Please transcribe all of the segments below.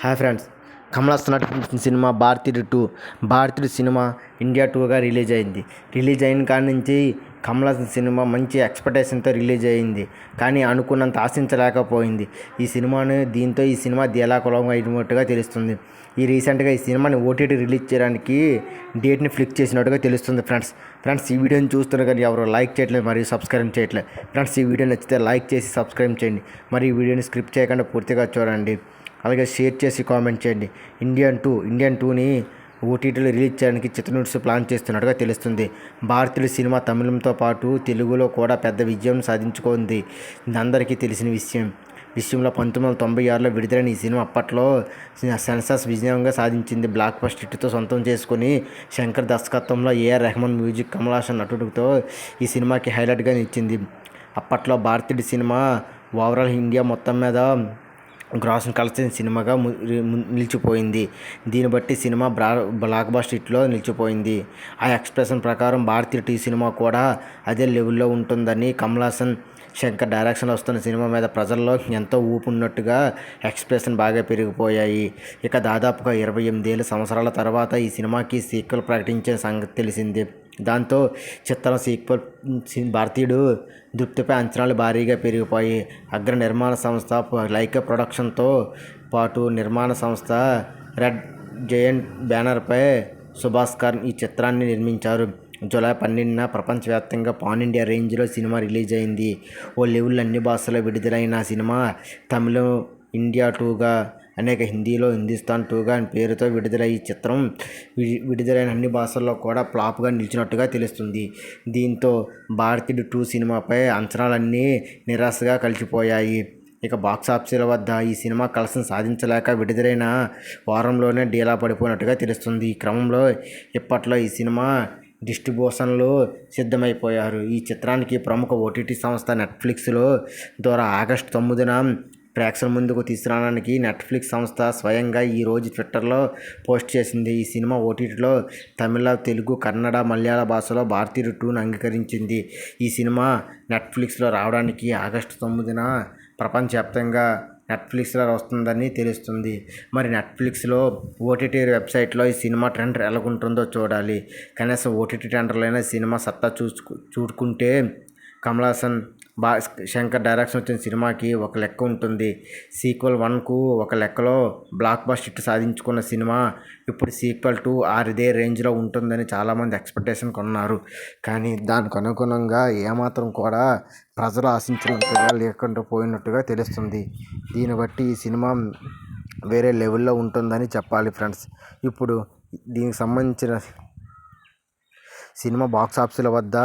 Hi friends Kamal Haasan నటించిన cinema Bharateeyudu two Bharateeyudu cinema India టూగా release అయింది. రిలీజ్ అయిన కాడ నుంచి కమల సినిమా మంచి ఎక్స్పెక్టేషన్తో రిలీజ్ అయింది. కానీ అనుకున్నంత ఆశించలేకపోయింది. ఈ సినిమాను దీంతో ఈ సినిమా కులం అయినట్టుగా తెలుస్తుంది. ఈ రీసెంట్గా ఈ సినిమాని ఓటీటీ రిలీజ్ చేయడానికి డేట్ని ఫ్లిక్ చేసినట్టుగా తెలుస్తుంది ఫ్రెండ్స్. ఫ్రెండ్స్ ఈ వీడియోని చూస్తున్న కానీ ఎవరు లైక్ చేయట్లేదు మరియు సబ్స్క్రైబ్ చేయట్లేదు. ఫ్రెండ్స్ ఈ వీడియో నచ్చితే లైక్ చేసి సబ్స్క్రైబ్ చేయండి. మరి ఈ వీడియోని స్క్రిప్ట్ చేయకుండా పూర్తిగా చూడండి. అలాగే షేర్ చేసి కామెంట్ చేయండి. ఇండియన్ టూ ఇండియన్ టూని ఓటీటీలో రిలీజ్ చేయడానికి చిత్రనూట్స్ ప్లాన్ చేస్తున్నట్టుగా తెలుస్తుంది. భారతీయుల సినిమా తమిళంతో పాటు తెలుగులో కూడా పెద్ద విజయం సాధించుకుంది. అందరికీ తెలిసిన విషయం. విషయంలో పంతొమ్మిది వందల తొంభై ఆరులో విడుదలైన ఈ సినిమా అప్పట్లో సెన్సాస్ విజయంగా సాధించింది. బ్లాక్ బస్టర్ హిట్తో సొంతం చేసుకుని శంకర్ దర్శకత్వంలో A R Rahman music Kamal Haasan నటుడితో ఈ సినిమాకి హైలైట్గా నిచ్చింది అప్పట్లో భారతీయుడి సినిమా ఓవరాల్ ఇండియా మొత్తం మీద గ్రాస్ని కలిసిన సినిమాగా నిలిచిపోయింది. దీన్ని బట్టి సినిమా బ్లా బ్లాక్ బస్టర్ హిట్లో నిలిచిపోయింది. ఆ ఎక్స్ప్రెషన్ ప్రకారం భారతీయ టీ సినిమా కూడా అదే లెవెల్లో ఉంటుందని కమలాసన్ శంకర్ డైరెక్షన్ వస్తున్న సినిమా మీద ప్రజల్లో ఎంతో ఊపు ఉన్నట్టుగా ఎక్స్ప్రెషన్ బాగా పెరిగిపోయాయి. ఇక దాదాపుగా ఇరవై ఎనిమిదేళ్ళ సంవత్సరాల తర్వాత ఈ సినిమాకి సీక్వెల్ ప్రకటించిన సంగతి తెలిసింది. దాంతో చిత్రం సీక్వెల్ భారతీయుడు దృప్తిపై అంచనాలు భారీగా పెరిగిపోయి అగ్ర నిర్మాణ సంస్థ లైకా ప్రొడక్షన్తో పాటు నిర్మాణ సంస్థ రెడ్ జయంట్ బ్యానర్పై సుభాస్కర్ ఈ చిత్రాన్ని నిర్మించారు. జూలై పన్నెండున ప్రపంచవ్యాప్తంగా పాన్ ఇండియా రేంజ్లో సినిమా రిలీజ్ అయింది. ఓ లెవెల్ అన్ని భాషల్లో విడుదలైన సినిమా తమిళం ఇండియా టూగా అనేక హిందీలో హిందుస్థాన్ టూగా అని పేరుతో విడుదల ఈ చిత్రం విడుదలైన అన్ని భాషల్లో కూడా ఫ్లాప్గా నిలిచినట్టుగా తెలుస్తుంది. దీంతో భారతీయుడు టూ సినిమాపై అంచనాలన్నీ నిరాశగా కలిసిపోయాయి. ఇక బాక్సాఫీసుల వద్ద ఈ సినిమా కలసం సాధించలేక విడుదలైన వారంలోనే డీలా పడిపోయినట్టుగా తెలుస్తుంది. ఈ క్రమంలో ఇప్పట్లో ఈ సినిమా డిస్ట్రిబ్యూషన్లు సిద్ధమైపోయారు. ఈ చిత్రానికి ప్రముఖ ఓటీటీ సంస్థ నెట్ఫ్లిక్స్లో ద్వారా ఆగస్టు తొమ్మిదిన ప్రేక్షకుల ముందుకు తీసుకురావడానికి నెట్ఫ్లిక్స్ సంస్థ స్వయంగా ఈరోజు ట్విట్టర్లో పోస్ట్ చేసింది. ఈ సినిమా ఓటీటీలో తమిళ తెలుగు కన్నడ మలయాళ భాషలో భారతీయ టూను అంగీకరించింది. ఈ సినిమా నెట్ఫ్లిక్స్లో రావడానికి ఆగస్టు తొమ్మిదిన ప్రపంచవ్యాప్తంగా నెట్ఫ్లిక్స్లో వస్తుందని తెలుస్తుంది. మరి నెట్ఫ్లిక్స్లో ఓటీటీ వెబ్సైట్లో ఈ సినిమా ట్రెండ్ ఎలాగుంటుందో చూడాలి. కనీసం ఓటీటీ ట్రెండర్లైన సినిమా సత్తా చూసుకు చూడుకుంటే కమల్ హాసన్ బా శంకర్ డైరెక్షన్ వచ్చిన సినిమాకి ఒక లెక్క ఉంటుంది. సీక్వెల్ వన్కు ఒక లెక్కలో బ్లాక్ బస్ట్ హిట్ సాధించుకున్న సినిమా ఇప్పుడు సీక్వెల్ టూ ఆరిదే రేంజ్లో ఉంటుందని చాలామంది ఎక్స్పెక్టేషన్ కొన్నారు. కానీ దానికి అనుగుణంగా ఏమాత్రం కూడా ప్రజలు ఆశించినట్టుగా లేకుండా పోయినట్టుగా తెలుస్తుంది. దీన్ని బట్టి ఈ సినిమా వేరే లెవెల్లో ఉంటుందని చెప్పాలి ఫ్రెండ్స్. ఇప్పుడు దీనికి సంబంధించిన సినిమా బాక్స్ ఆఫీసుల వద్ద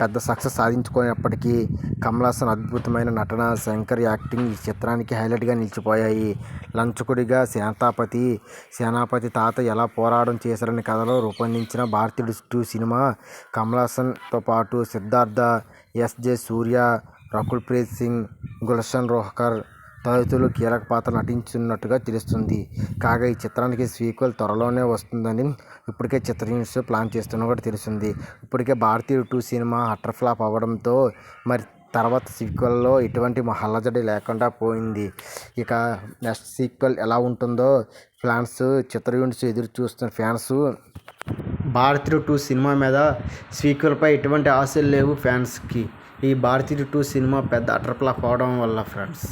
పెద్ద సక్సెస్ సాధించుకున్నప్పటికీ కమల్ హాసన్ అద్భుతమైన నటన శంకర్ యాక్టింగ్ ఈ చిత్రానికి హైలైట్గా నిలిచిపోయాయి. లంచకుడిగా సేనాపతి సేనాపతి తాత ఎలా పోరాటం చేశారని కథలో రూపొందించిన భారతీయుడు టూ సినిమా కమల్ హాసన్తో పాటు సిద్ధార్థ ఎస్జే సూర్య రకుల్ ప్రీత్ సింగ్ గుల్షన్ రోహకర్ తదితరులు కీలక పాత్ర నటించున్నట్టుగా తెలుస్తుంది. కాగా ఈ చిత్రానికి సీక్వెల్ త్వరలోనే వస్తుందని ఇప్పటికే చిత్ర యూనిట్స్ ప్లాన్ చేస్తున్న కూడా తెలిసింది ఇప్పటికే భారతీయ టూ సినిమా అటర్ ఫ్లాప్ అవ్వడంతో మరి తర్వాత సీక్వెల్లో ఎటువంటి హల్లజడి లేకుండా పోయింది. ఇక నెక్స్ట్ సీక్వెల్ ఎలా ఉంటుందో ఫ్యాన్స్ చిత్ర యూనిట్స్ ఎదురు చూస్తున్న ఫ్యాన్స్ భారతీయ టూ సినిమా మీద సీక్వెల్పై ఎటువంటి ఆశలు లేవు ఫ్యాన్స్కి. ఈ భారతీయ టూ సినిమా పెద్ద అటర్ ఫ్లాప్ అవడం వల్ల ఫ్రెండ్స్.